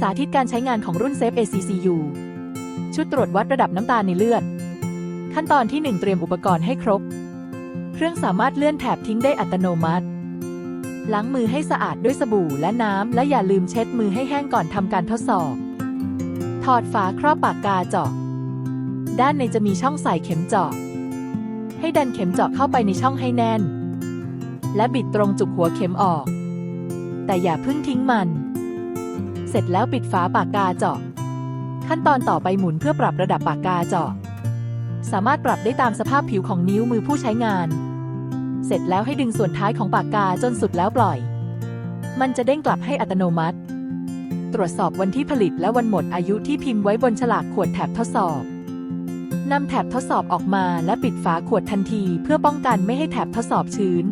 สาธิตการใช้งานของรุ่นเซฟ ACCU ชุดตรวจวัดระดับน้ำตาลในเลือด ขั้นตอนที่ 1 เตรียมอุปกรณ์ให้ครบ เครื่องสามารถเลื่อนแถบทิ้งได้อัตโนมัติ ล้างมือให้สะอาดด้วยสบู่และน้ำ และอย่าลืมเช็ดมือให้แห้งก่อนทำการทดสอบ ถอดฝาครอบปากกาเจาะ ด้านในจะมีช่องใส่เข็มเจาะ ให้ดันเข็มเจาะเข้าไปในช่องให้แน่น และบิดตรงจุกหัวเข็มออก แต่อย่าเพิ่งทิ้งมัน สร็จแล้วปิดฝาปากกาเจาะ ขั้นตอนต่อไปหมุนเพื่อปรับระดับปากกาเจาะ สามารถปรับได้ตามสภาพผิวของนิ้วมือผู้ใช้งาน เสร็จแล้วให้ดึงส่วนท้ายของปากกาจนสุดแล้วปล่อย มันจะเด้งกลับให้อัตโนมัติ ตรวจสอบวันที่ผลิตและวันหมดอายุที่พิมพ์ไว้บนฉลากขวดแถบทดสอบนำแถบทดสอบออกมาและปิดฝาขวดทันที เพื่อป้องกันไม่ให้แถบทดสอบชื้น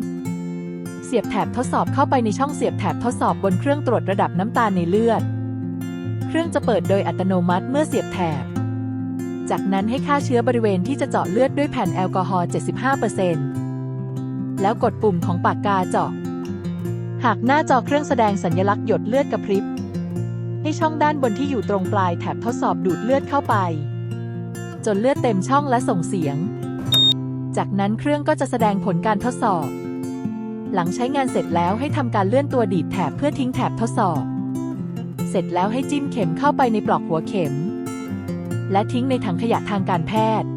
เสียบแถบทดสอบเข้าไปในช่องเสียบแถบทดสอบบนเครื่องตรวจระดับน้ำตาลในเลือด รื่องจะเปิดโดยอัตโนมัติเมื่อเสียบแถบ จากนั้นให้ฆ่าเชื้อบริเวณที่จะเจาะเลือดด้วยแผ่นแอลกอฮอล์ 75%แล้วกดปุ่มของปากกาเจาะ หากหน้าจอเครื่องแสดงสัญลักษณ์หยดเลือดกระพริบ ให้ช่องด้านบนที่อยู่ตรงปลายแถบทดสอบดูดเลือดเข้าไป จนเลือดเต็มช่องและส่งเสียง จากนั้นเครื่องก็จะแสดงผลการทดสอบ หลังใช้งานเสร็จแล้วให้ทำการเลื่อนตัวดีดแถบเพื่อทิ้งแถบทดสอบ เสร็จแล้วให้จิ้มเข็มเข้าไปในปลอกหัวเข็ม และทิ้งในถังขยะทางการแพทย์